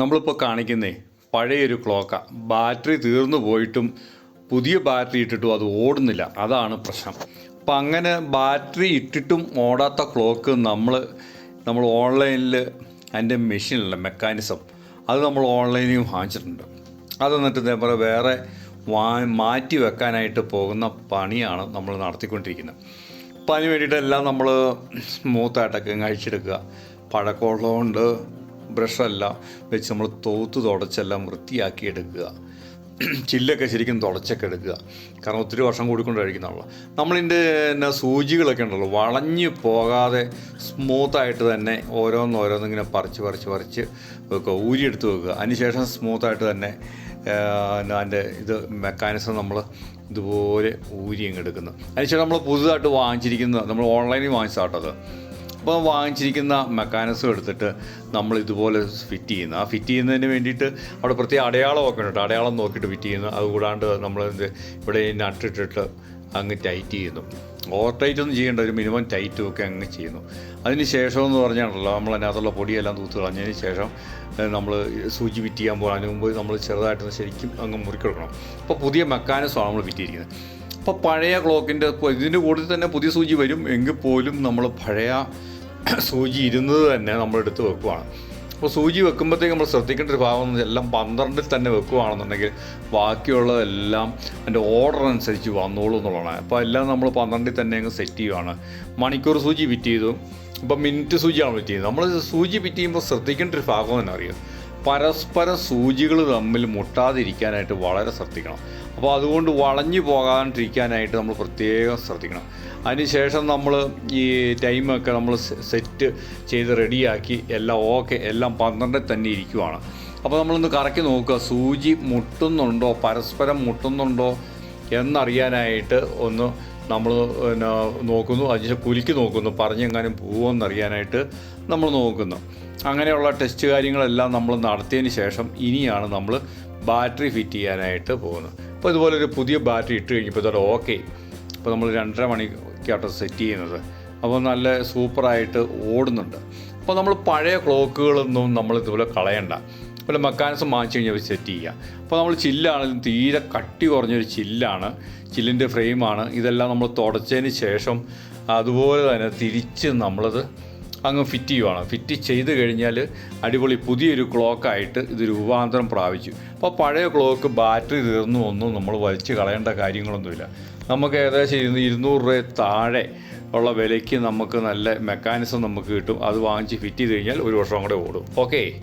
നമ്മളിപ്പോൾ കാണിക്കുന്നേ പഴയൊരു ക്ലോക്ക. ബാറ്ററി തീർന്നു പോയിട്ടും പുതിയ ബാറ്ററി ഇട്ടിട്ടും അത് ഓടുന്നില്ല. അതാണ് പ്രശ്നം. അപ്പം അങ്ങനെ ബാറ്ററി ഇട്ടിട്ടും ഓടാത്ത ക്ലോക്ക് നമ്മൾ നമ്മൾ ഓൺലൈനിൽ അതിന്റെ മെഷീനില്ല മെക്കാനിസം. അത് നമ്മൾ ഓൺലൈനിൽ വാങ്ങിച്ചിട്ടുണ്ട്. അത് എന്നിട്ട് ഇതേപോലെ വേറെ വാ മാറ്റി വെക്കാനായിട്ട് പോകുന്ന പണിയാണ് നമ്മൾ നടത്തിക്കൊണ്ടിരിക്കുന്നത്. അപ്പം അതിന് വേണ്ടിയിട്ടെല്ലാം നമ്മൾ സ്മൂത്തായിട്ടൊക്കെ കഴിച്ചെടുക്കുക പഴക്കമുള്ളതുകൊണ്ട് ബ്രഷെല്ലാം വെച്ച് നമ്മൾ തോത്ത് തുടച്ചെല്ലാം വൃത്തിയാക്കി എടുക്കുക. ചില്ലൊക്കെ ശരിക്കും തുടച്ചൊക്കെ എടുക്കുക. കാരണം ഒത്തിരി വർഷം കൂടിക്കൊണ്ട് കഴിക്കുന്നതാണല്ലോ നമ്മളിന്റെ എന്നാ സൂചികളൊക്കെ ഉണ്ടല്ലോ വളഞ്ഞു പോകാതെ സ്മൂത്തായിട്ട് തന്നെ ഓരോന്നോരോന്നിങ്ങനെ പറിച്ച് പറിച്ച് പറിച്ച് വെക്കുക ഊരിയെടുത്ത് വെക്കുക. അതിനുശേഷം സ്മൂത്തായിട്ട് തന്നെ അതിന്റെ ഇത് മെക്കാനിസം നമ്മൾ ഇതുപോലെ ഊരി അങ്ങ് എടുക്കുന്നത് അതിനുശേഷം നമ്മൾ പുതുതായിട്ട് വാങ്ങിച്ചിരിക്കുന്ന നമ്മൾ ഓൺലൈനിൽ വാങ്ങിച്ചാട്ടത് അപ്പോൾ വാങ്ങിച്ചിരിക്കുന്ന മെക്കാനിസം എടുത്തിട്ട് നമ്മൾ ഇതുപോലെ ഫിറ്റ് ചെയ്യുന്നു. ആ ഫിറ്റ് ചെയ്യുന്നതിന് വേണ്ടിയിട്ട് അവിടെ പ്രത്യേക അടയാളമൊക്കെ ഉണ്ട് അടയാളം നോക്കിയിട്ട് ഫിറ്റ് ചെയ്യുന്നു. അതുകൂടാണ്ട് നമ്മൾ ഇവിടെ നട്ടിട്ടിട്ട് അങ്ങ് ടൈറ്റ് ചെയ്യുന്നു. ഓവർ ടൈറ്റ് ഒന്നും ചെയ്യേണ്ട ഒരു മിനിമം ടൈറ്റും ഒക്കെ അങ്ങ് ചെയ്യുന്നു. അതിന് ശേഷം എന്ന് പറഞ്ഞാണല്ലോ നമ്മൾ അതിനകത്തുള്ള പൊടിയെല്ലാം തൂത്ത് കളഞ്ഞതിന് ശേഷം നമ്മൾ സൂചി ഫിറ്റ് ചെയ്യാൻ പോകും അതിന് മുമ്പ് നമ്മൾ ചെറുതായിട്ടൊന്ന് ശരിക്കും അങ്ങ് മുറിക്കെടുക്കണം. അപ്പോൾ പുതിയ മെക്കാനിസമാണ് നമ്മൾ ഫിറ്റ് ചെയ്തിരിക്കുന്നത്. അപ്പോൾ പഴയ ക്ലോക്കിന്റെ ഇതിന്റെ കൂടെ തന്നെ പുതിയ സൂചി വരും. എങ്കിൽ പോലും നമ്മൾ പഴയ സൂചി ഇരുന്നത് തന്നെ നമ്മൾ എടുത്ത് വെക്കുവാണ്. അപ്പോൾ സൂചി വെക്കുമ്പോഴത്തേക്ക് നമ്മൾ ശ്രദ്ധിക്കേണ്ട ഒരു ഭാഗം എല്ലാം പന്ത്രണ്ടിൽ തന്നെ വെക്കുകയാണെന്നുണ്ടെങ്കിൽ ബാക്കിയുള്ളതെല്ലാം അതിന്റെ ഓർഡർ അനുസരിച്ച് വന്നോളൂ എന്നുള്ളതാണ്. അപ്പോൾ എല്ലാം നമ്മൾ പന്ത്രണ്ടിൽ തന്നെ അങ്ങ് സെറ്റ് ചെയ്യുവാണ്. മണിക്കൂർ സൂചി ഫിറ്റ് ചെയ്തു. ഇപ്പം മിനിറ്റ് സൂചിയാണ് ഫിറ്റ് ചെയ്യുന്നത്. നമ്മൾ സൂചി ഫിറ്റ് ചെയ്യുമ്പോൾ ശ്രദ്ധിക്കേണ്ട ഒരു ഭാഗം തന്നെ അറിയാം. പരസ്പരം സൂചികൾ തമ്മിൽ മുട്ടാതിരിക്കാനായിട്ട് വളരെ ശ്രദ്ധിക്കണം. അപ്പോൾ അതുകൊണ്ട് വളഞ്ഞു പോകാണ്ടിരിക്കാനായിട്ട് നമ്മൾ പ്രത്യേകം ശ്രദ്ധിക്കണം. അതിനുശേഷം നമ്മൾ ഈ ടൈമൊക്കെ നമ്മൾ സെറ്റ് ചെയ്ത് റെഡിയാക്കി എല്ലാം ഓക്കെ എല്ലാം പന്ത്രണ്ടിൽ തന്നെ ഇരിക്കുവാണ്. അപ്പോൾ നമ്മളൊന്ന് കറക്കി നോക്കുക. സൂചി മുട്ടുന്നുണ്ടോ? പരസ്പരം മുട്ടുന്നുണ്ടോ? എന്നറിയാനായിട്ട് ഒന്ന് നമ്മൾ പിന്നെ നോക്കുന്നു. അതിനുശേഷം കുലുക്കി നോക്കുന്നു. പറഞ്ഞെങ്ങാനും പോവുമെന്നറിയാനായിട്ട് നമ്മൾ നോക്കുന്നു. അങ്ങനെയുള്ള ടെസ്റ്റ് കാര്യങ്ങളെല്ലാം നമ്മൾ നടത്തിയതിന് ശേഷം ഇനിയാണ് നമ്മൾ ബാറ്ററി ഫിറ്റ് ചെയ്യാനായിട്ട് പോകുന്നത്. അപ്പോൾ ഇതുപോലെ ഒരു പുതിയ ബാറ്ററി ഇട്ട് കഴിഞ്ഞപ്പോൾ ഇതോടെ ഓക്കെ അപ്പോൾ നമ്മൾ രണ്ടര മണിക്കാട്ടോ സെറ്റ് ചെയ്യുന്നത്. അപ്പോൾ നല്ല സൂപ്പറായിട്ട് ഓടുന്നുണ്ട്. അപ്പോൾ നമ്മൾ പഴയ ക്ലോക്കുകളൊന്നും നമ്മൾ ഇതുപോലെ കളയണ്ട. അതുപോലെ മെക്കാനിസം വാങ്ങിച്ചു കഴിഞ്ഞാൽ സെറ്റ് ചെയ്യുക അപ്പോൾ നമ്മൾ ചില്ലാണെങ്കിലും തീരെ കട്ടി കുറഞ്ഞൊരു ചില്ലാണ്. ചില്ലിന്റെ ഫ്രെയിമാണ് ഇതെല്ലാം നമ്മൾ തുടച്ചതിന് ശേഷം അതുപോലെ തന്നെ തിരിച്ച് നമ്മളത് അങ്ങ് ഫിറ്റ് ചെയ്യുവാണ്. ഫിറ്റ് ചെയ്ത് കഴിഞ്ഞാൽ അടിപൊളി പുതിയൊരു ക്ലോക്കായിട്ട് ഇത് രൂപാന്തരം പ്രാപിച്ചു. അപ്പോൾ പഴയ ക്ലോക്ക് ബാറ്ററി തീർന്നു ഒന്നും നമ്മൾ വലിച്ച് കളയേണ്ട കാര്യങ്ങളൊന്നുമില്ല. നമുക്ക് ഏകദേശം ഇരുന്ന് ഇരുന്നൂറ് രൂപ താഴെ ഉള്ള വിലയ്ക്ക് നമുക്ക് നല്ല മെക്കാനിസം നമുക്ക് കിട്ടും. അത് വാങ്ങിച്ച് ഫിറ്റ് ചെയ്ത് കഴിഞ്ഞാൽ ഒരു വർഷം കൂടെ ഓടും. ഓക്കേ